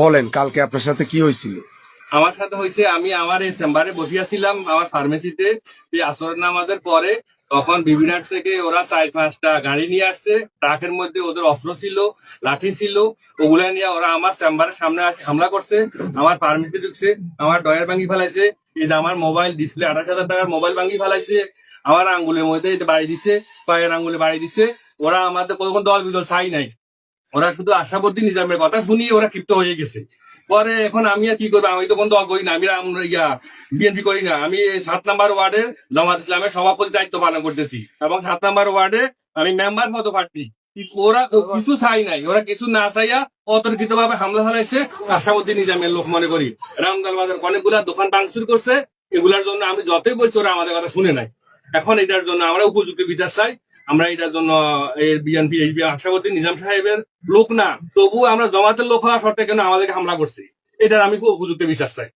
বলেন, কালকে আপনার সাথে কি হয়েছিল? আমার সাথে হয়েছে, আমি আমার এই চেম্বারে বসিয়াছিলাম আমার ফার্মেসিতে এই আসরের নামাজের পরে, তখন বিভিনার থেকে ওরা চার পাঁচটা গাড়ি নিয়ে আসছে, ট্রাকের মধ্যে ওদের অস্ত্র ছিল, লাঠি ছিল, ওগুলা নিয়ে ওরা আমার চেম্বারের সামনে হামলা করছে, আমার ফার্মেসি ঢুকছে, আমার ডয়ার ভাঙি ফেলাইছে, এই যে আমার মোবাইল ডিসপ্লে আঠাশ হাজার টাকার মোবাইল ভাঙি ফেলাইছে, আমার আঙ্গুলের মধ্যে বাড়ি দিছে, পায়ের আঙ্গুলে বাড়ি দিছে, ওরা আমাদের কোনো দল বিদল চাই নাই। ওরা শুধু আশাবর্তী নিজামের কথা শুনিয়ে ওরা ক্ষিপ্ত হয়ে গেছে। পরে এখন আমি আর কি করব? আমি তো কোনো দল করি না, আমি ইয়া বিএনপি করি না। আমি সাত নাম্বার ওয়ার্ডের জামাত ইসলামের সভাপতি দায়িত্ব পালন করতেছি এবং সাত নাম্বার ওয়ার্ডে আমি মেম্বার মতো পার্টি ওরা কিছু চাই নাই। ওরা কিছু না চাইয়া অতর্কিত ভাবে হামলা চালাইছে আশাবর্তী নিজামের লোক মনে করি। রামদাল বাজার অনেকগুলা দোকান ভাঙচুর করছে। এগুলার জন্য আমি যতই বলছি ওরা আমাদের কথা শুনে নাই। এখন এটার জন্য আমরা উপযুক্ত বিচার চাই। আমরা এটার জন্য বিএনপি এই আশাবাদী নিজাম সাহেবের লোক না। তবু আমরা জমাতের লোক হওয়া সত্ত্বে কেন আমাদেরকে হামলা করছি? এটার আমি উপযুক্ত বিশ্বাস চাই।